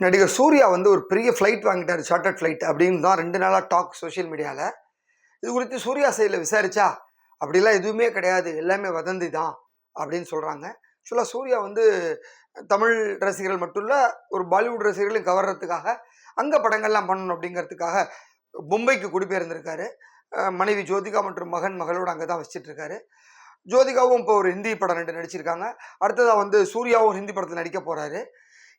நடிகர் சூர்யா வந்து ஒரு பெரிய ஃப்ளைட் வாங்கிட்டார் சார்ட்டர்ட் ஃப்ளைட் அப்படின்னு தான் ரெண்டு நாளாக டாக் சோஷியல் மீடியாவில் இது குறித்து சூர்யா சைடில் விசாரிச்சா அப்படிலாம் எதுவுமே கிடையாது எல்லாமே வதந்தி தான் அப்படின்னு சொல்கிறாங்க ஆக்சுவலாக சூர்யா வந்து தமிழ் ரசிகர்கள் மட்டும் இல்லை ஒரு பாலிவுட் ரசிகர்களையும் கவர்றதுக்காக அங்கே படங்கள்லாம் பண்ணணும் அப்படிங்கிறதுக்காக மும்பைக்கு குடிபெயர்ந்திருக்காரு. மனைவி ஜோதிகா மற்றும் மகன் மகளோடு அங்கே தான் வச்சிட்ருக்காரு ஜோதிகாவும் இப்போ ஒரு ஹிந்தி படம் ரெண்டு நடிச்சிருக்காங்க. அடுத்ததாக வந்து சூர்யாவும் ஹிந்தி படத்தில் நடிக்க போகிறாரு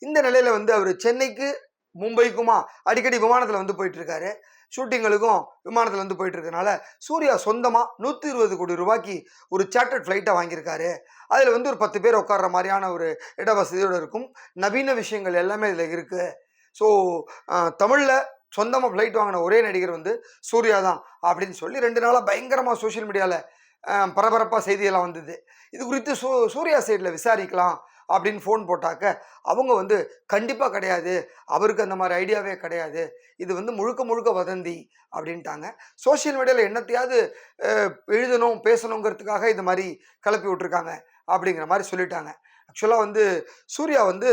இந்த நிலையில வந்து அவர் சென்னைக்கு மும்பைக்குமா அடிக்கடி விமானத்தில் வந்து போயிட்டு இருக்காரு ஷூட்டிங்களுக்கும் விமானத்தில் வந்து போயிட்டு இருக்கனால சூர்யா சொந்தமாக நூற்றி இருபது கோடி ரூபாய்க்கு ஒரு சார்ட்டர்ட் ஃப்ளைட்டை வாங்கியிருக்காரு. அதில் வந்து ஒரு பத்து பேர் உட்கார்ற மாதிரியான ஒரு இட வசதியோடு இருக்கும். நவீன விஷயங்கள் எல்லாமே இதில் இருக்குது ஸோ தமிழில் சொந்தமாக ஃப்ளைட் வாங்கின ஒரே நடிகர் வந்து சூர்யா தான் அப்படின்னு சொல்லி ரெண்டு நாளாக பயங்கரமாக சோஷியல் மீடியாவில் பரபரப்பாக செய்தியெல்லாம் வந்தது. இது குறித்து சூ சூர்யா சைடில் விசாரிக்கலாம். அப்படின்னு ஃபோன் போட்டாக்க அவங்க வந்து கண்டிப்பாக கிடையாது. அவருக்கு அந்த மாதிரி ஐடியாவே கிடையாது. இது வந்து முழுக்க முழுக்க வதந்தி. அப்படின்ட்டாங்க. சோஷியல் மீடியாவில் என்னத்தையாவது எழுதணும் பேசணுங்கிறதுக்காக இது மாதிரி கிளப்பி விட்ருக்காங்க அப்படிங்கிற மாதிரி சொல்லிட்டாங்க. ஆக்சுவலாக வந்து சூர்யா வந்து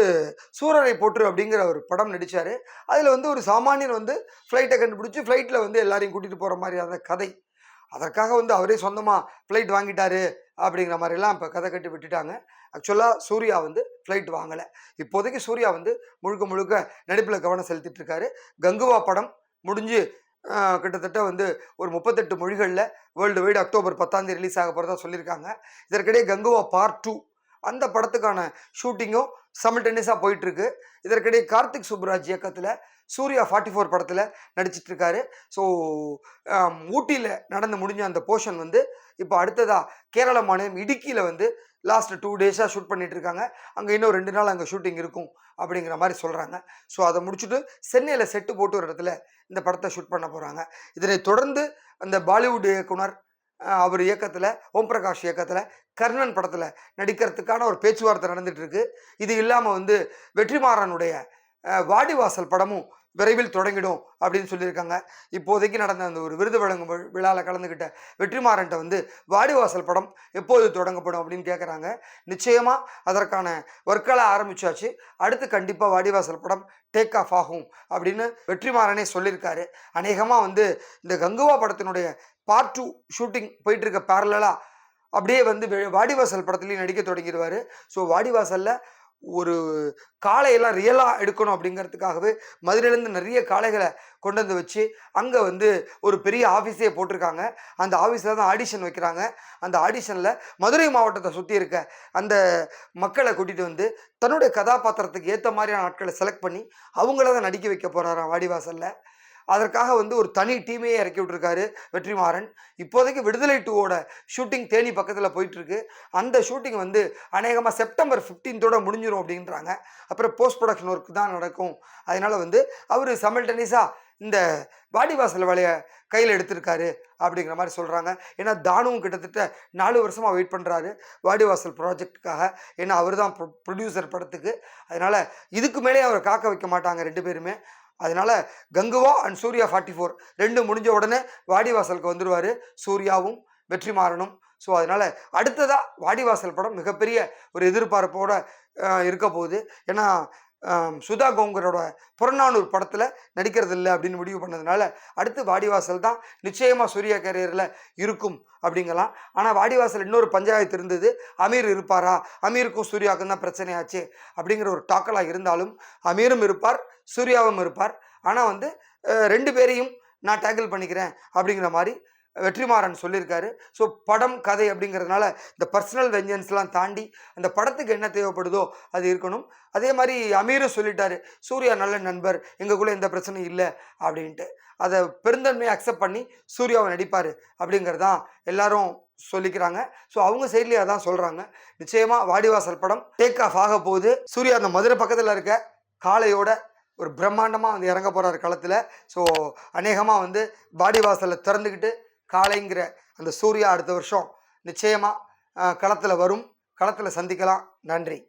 சூரரை போற்று அப்படிங்கிற ஒரு படம் நடித்தார் அதில் வந்து ஒரு சாமானியன் வந்து ஃப்ளைட்டை கண்டுபிடிச்சி ஃப்ளைட்டில் வந்து எல்லாரையும் கூட்டிகிட்டு போகிற மாதிரியான கதை. அதற்காக வந்து அவரே சொந்தமாக ஃப்ளைட் வாங்கிட்டாரு. அப்படிங்கிற மாதிரிலாம் இப்போ கதை கட்டி விட்டுட்டாங்க. ஆக்சுவலாக சூர்யா வந்து ஃப்ளைட் வாங்கலை. இப்போதைக்கு சூர்யா வந்து முழுக்க முழுக்க நடிப்பில் கவனம் செலுத்திட்டுருக்காரு. கங்குவா படம் முடிஞ்சு கிட்டத்தட்ட வந்து ஒரு முப்பத்தெட்டு மொழிகளில் வேர்ல்டு வைடு அக்டோபர் பத்தாந்தேதி ரிலீஸ் ஆக போகிறதா சொல்லியிருக்காங்க. இதற்கிடையே கங்குவா பார்ட் டூ அந்த படத்துக்கான ஷூட்டிங்கும் சமல்டேனியஸாக போயிட்டுருக்கு. இதற்கிடையே கார்த்திக் சுப்ராஜ் இயக்கத்தில் சூர்யா ஃபார்ட்டி ஃபோர் படத்தில் நடிச்சிட்ருக்காரு ஸோ ஊட்டியில் நடந்து முடிஞ்ச அந்த போர்ஷன் வந்து இப்போ அடுத்ததாக கேரள மாநிலம் இடுக்கியில் வந்து லாஸ்ட் டூ டேஸாக ஷூட் பண்ணிகிட்ருக்காங்க இருக்காங்க அங்கே இன்னும் ரெண்டு நாள் அங்கே ஷூட்டிங் இருக்கும் அப்படிங்கிற மாதிரி சொல்கிறாங்க ஸோ அதை முடிச்சுட்டு சென்னையில் செட்டு போட்டு ஒரு இடத்துல இந்த படத்தை ஷூட் பண்ண போகிறாங்க இதனை தொடர்ந்து அந்த பாலிவுட் இயக்குனர் அவர் இயக்கத்தில் ஓம் பிரகாஷ் இயக்கத்தில் கர்ணன் படத்தில் நடிக்கிறதுக்கான ஒரு பேச்சுவார்த்தை நடந்துகிட்ருக்கு இது இல்லாமல் வந்து வெற்றிமாறனுடைய வாடிவாசல் படமும் விரைவில் தொடங்கிடும் அப்படின்னு சொல்லியிருக்காங்க. இப்போதைக்கு நடந்த அந்த ஒரு விருது வழங்கும் விழாவில் கலந்துக்கிட்ட வெற்றிமாறன்ட்ட வந்து வாடிவாசல் படம் எப்போது தொடங்கப்படும் அப்படின்னு கேட்குறாங்க நிச்சயமாக அதற்கான ஒர்க்கெல்லாம் ஆரம்பிச்சாச்சு. அடுத்து கண்டிப்பாக வாடிவாசல் படம் டேக் ஆஃப் ஆகும் அப்படின்னு வெற்றிமாறனே சொல்லியிருக்காரு. அநேகமாக வந்து இந்த கங்குவா படத்தினுடைய பார்ட் டூ ஷூட்டிங் போயிட்டுருக்க பேரலாக அப்படியே வந்து வாடிவாசல் படத்துலேயும் நடிக்க தொடங்கிடுவார் ஸோ வாடிவாசலில் ஒரு காளையெல்லாம் ரியலாக எடுக்கணும் அப்படிங்கிறதுக்காகவே மதுரையிலேருந்து நிறைய காளைகளை கொண்டு வந்து வச்சு அங்கே வந்து ஒரு பெரிய ஆஃபீஸே போட்டிருக்காங்க. அந்த ஆஃபீஸில் தான் ஆடிஷன் வைக்கிறாங்க. அந்த ஆடிஷனில் மதுரை மாவட்டத்தை சுற்றி இருக்க அந்த மக்களை கூட்டிகிட்டு வந்து தன்னுடைய கதாபாத்திரத்துக்கு ஏற்ற மாதிரியான ஆட்களை செலக்ட் பண்ணி அவங்கள தான் நடிக்க வைக்க போகிறாராம் வாடிவாசலில். அதற்காக வந்து ஒரு தனி டீமையே இறக்கி விட்டுருக்காரு வெற்றிமாறன். இப்போதைக்கு விடுதலை டூவோட ஷூட்டிங் தேனி பக்கத்தில் போயிட்டுருக்கு. அந்த ஷூட்டிங் வந்து அநேகமாக செப்டம்பர் ஃபிஃப்டீன்த்தோட முடிஞ்சிடும் அப்படின்றாங்க. அப்புறம் போஸ்ட் ப்ரொடக்ஷன் ஒர்க் தான் நடக்கும். அதனால் வந்து அவர் சமல்டனிஸாக இந்த வாடிவாசல் வேலையை கையில் எடுத்திருக்காரு அப்படிங்கிற மாதிரி சொல்கிறாங்க ஏன்னா தானுவும் கிட்டத்தட்ட நாலு வருஷமாக வெயிட் பண்ணுறாரு வாடி வாசல் ப்ராஜெக்ட்டுக்காக ஏன்னா அவர் தான் ப்ரொடியூசர் படத்துக்கு. அதனால் இதுக்கு மேலே அவரை காக்க வைக்க மாட்டாங்க ரெண்டு பேருமே. அதனால் Kanguva and Suriya forty four ரெண்டு முடிஞ்ச உடனே வாடிவாசலுக்கு வந்துடுவார் சூர்யாவும் வெற்றி மாறணும் ஸோ அதனால் அடுத்ததாக வாடிவாசல் படம் மிகப்பெரிய ஒரு எதிர்பார்ப்போடு இருக்க போகுது. ஏன்னா சுதா கோங்கரோட புறநானூர் படத்தில் நடிக்கிறது இல்லை அப்படின்னு முடிவு பண்ணதுனால அடுத்து வாடிவாசல் தான் நிச்சயமாக சூர்யா கேரியரில் இருக்கும் அப்படிங்கலாம். ஆனால் வாடிவாசல் இன்னொரு பஞ்சாயத்து இருந்தது. அமீர் இருப்பாரா? அமீருக்கும் சூர்யாவுக்கும் தான் பிரச்சனையாச்சு அப்படிங்கிற ஒரு டாக்கலாக இருந்தாலும் அமீரும் இருப்பார் சூர்யாவும் இருப்பார். ஆனால் வந்து ரெண்டு பேரையும் நான் டேக்கிள் பண்ணிக்கிறேன் அப்படிங்கிற மாதிரி வெற்றிமாறன் சொல்லியிருக்காரு. ஸோ படம் கதை அப்படிங்கிறதுனால இந்த பர்சனல் வெஞ்சன்ஸ்லாம் தாண்டி அந்த படத்துக்கு என்ன தேவைப்படுதோ அது இருக்கணும். அதே மாதிரி அமீரும் சொல்லிட்டாரு சூர்யா நல்ல நண்பர் எங்களுக்குள்ளே எந்த பிரச்சனையும் இல்லை அப்படின்ட்டு. அதை பெருந்தன்மையை அக்செப்ட் பண்ணி சூர்யாவை நடிப்பார் அப்படிங்கிறதான் எல்லாரும் சொல்லிக்கிறாங்க. ஸோ அவங்க சைட்லேயே அதான் சொல்கிறாங்க நிச்சயமாக வாடிவாசல் படம் டேக் ஆஃப் ஆக போகுது. சூர்யா அந்த மதுரை பக்கத்தில் இருக்க காளையோட ஒரு பிரம்மாண்டமாக வந்து இறங்க போகிறார் களத்தில். ஸோ அநேகமாக வந்து வாடிவாசலை திறந்துக்கிட்டு காளைங்கிற அந்த சூர்யா அடுத்த வருஷம் நிச்சயமாக களத்தில் வரும். களத்தில் சந்திக்கலாம். நன்றி.